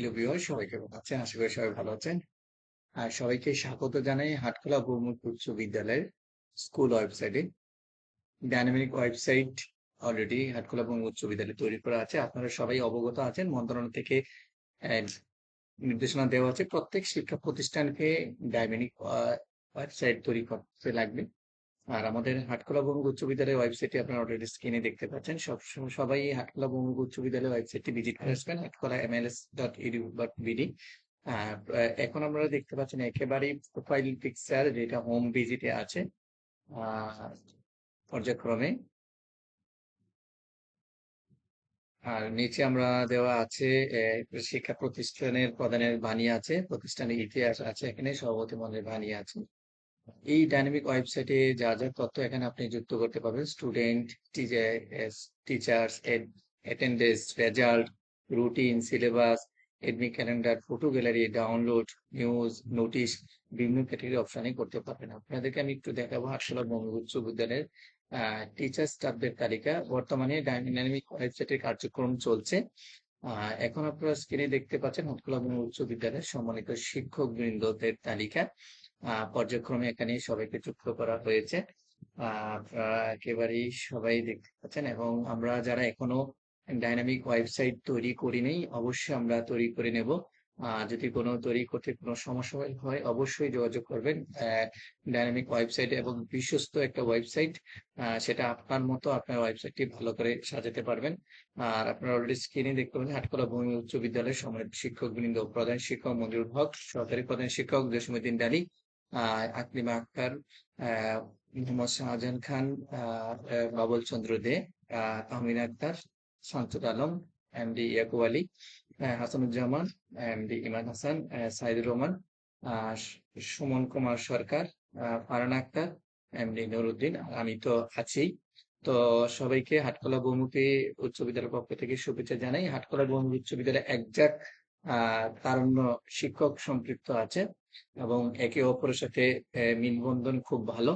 Hello viewer সবাই কেমন আছেন? আশা করি সবাই ভালো আছেন। আর সবাইকে স্বাগত জানাই হাটখোলা বহুমুখ উচ্চ বিদ্যালয়ের স্কুল ওয়েবসাইটে। ডাইনামিক ওয়েবসাইট অলরেডি হাটখোলা বহুমুখ উচ্চ বিদ্যালয় তৈরি করা আছে। আপনারা সবাই অবগত আছেন, মন্ত্রণালয় থেকে নির্দেশনা দেওয়া আছে। প্রত্যেক শিক্ষা প্রতিষ্ঠানকে ডাইনামিক ওয়েবসাইট তৈরি করতে লাগবে। আর আমাদের হাটখোলা বহুমুখ উচ্চ বিদ্যালয়ের ওয়েবসাইটে আপনারা অলরেডি স্ক্রিনে দেখতে পাচ্ছেন। সব সবাই হাটখোলা বহুমুখ উচ্চ বিদ্যালয়ের ওয়েবসাইটটি ভিজিট করে আসবেন Hatkhola MLS dot edu dot BD এখন আমরা দেখতে পাচ্ছেন একেবারেই প্রোফাইল পিকচার যেটা হোম ভিজিটে আছে পর্যায়ক্রমে। আর নিচে আমরা দেওয়া আছে শিক্ষা প্রতিষ্ঠানের প্রধানের বাণী আছে প্রতিষ্ঠানের ইতিহাস আছে এখানে সভাপতি মন্ত্রীর বাণী আছে। এই ডাইনামিক ওয়েবসাইটে যা যা তথ্য এখানে আপনি যুক্ত করতে পারবেন student teachers attendance result routine syllabus academic calendar photo gallery download news notice বিভিন্ন ক্যাটাগরি অপশনে করতে পারবেন। আপনাদেরকে আমি একটু দেখাবো আসলে বঙ্গ উচ্চ বিদ্যালয়ের টিচার স্টাফদের তালিকা। বর্তমানে ডাইনামিক ওয়েবসাইটের কার্যক্রম চলছে। এখন আপনারা স্ক্রিনে দেখতে পাচ্ছেন বঙ্গ উচ্চ বিদ্যালয়ের সম্মানিত শিক্ষক বৃন্দদের তালিকা। পর্যায়ক্রমে এখানে সবাইকে যুক্ত করা হয়েছে। একেবারেই সবাই দেখতে পাচ্ছেন এবং আমরা যারা এখনও ডাইনামিক ওয়েবসাইট তৈরি করিনি অবশ্যই আমরা তৈরি করে নেব। যদি কোনো তৈরি করতে কোনো সমস্যা হয়- অবশ্যই যোগাযোগ করবেন। ডাইনামিক ওয়েবসাইট এবং বিশ্বস্ত একটা ওয়েবসাইট সেটা আপনার মতো আপনার ওয়েবসাইটটি ভালো করে সাজাতে পারবেন। আর আপনারা অলরেডি স্ক্রিনে দেখতে পাচ্ছেন হাটকলা ভূমি উচ্চ বিদ্যালয়ের সম্মানিত শিক্ষক বৃন্দ প্রধান শিক্ষক মঞ্জুর হক সহকারী প্রধান শিক্ষক জসিমুদ্দিন ডালি আকলিমা আক্তার আহ মোহাম্মদ শাহজাহান খান আহ আহ, বাবুল চন্দ্র দে আহ তাহমিন আক্তার শামসুল আলম এমডি ইয়াকুব আলী আহ, হাসানুজ্জামান এমডি ইমান হাসান সাইদুর রহমান আহ, সুমন কুমার সরকার আহ, ফারহান আক্তার এমডি নুরুদ্দিন আর আমি তো আছি। তো সবাইকে হাটকলা বহুমুখী উচ্চ বিদ্যালয়ের পক্ষ থেকে শুভেচ্ছা জানাই। হাটকলা বহুমুখী উচ্চ বিদ্যালয়ে একজাক আহ তারুণ্য শিক্ষক সম্পৃক্ত আছে এবং একে অপরের সাথে মিলবন্ধন খুব ভালো।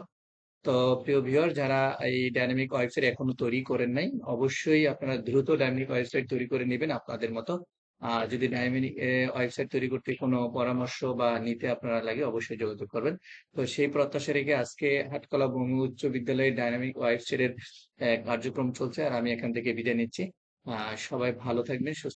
তো প্রিয় ভিউয়ার, যারা এই ডাইনামিক ওয়েবসাইট এখনও তৈরি করেন নাই, অবশ্যই আপনারা দ্রুত ডাইনামিক ওয়েবসাইট তৈরি করে নেবেন আপনাদের মতো। আর যদি ডাইনামিক ওয়েবসাইট তৈরি করতে কোনো পরামর্শ বা নিতে আপনারা লাগে, অবশ্যই যোগাযোগ করবেন। তো সেই প্রত্যাশা রেখে আজকে হাটকলা ভূমি উচ্চ বিদ্যালয়ের ডাইনামিক ওয়েবসাইটের কার্যক্রম চলছে, আর আমি এখান থেকে বিদায় নিচ্ছি। সবাই ভালো থাকবেন, সুস্থ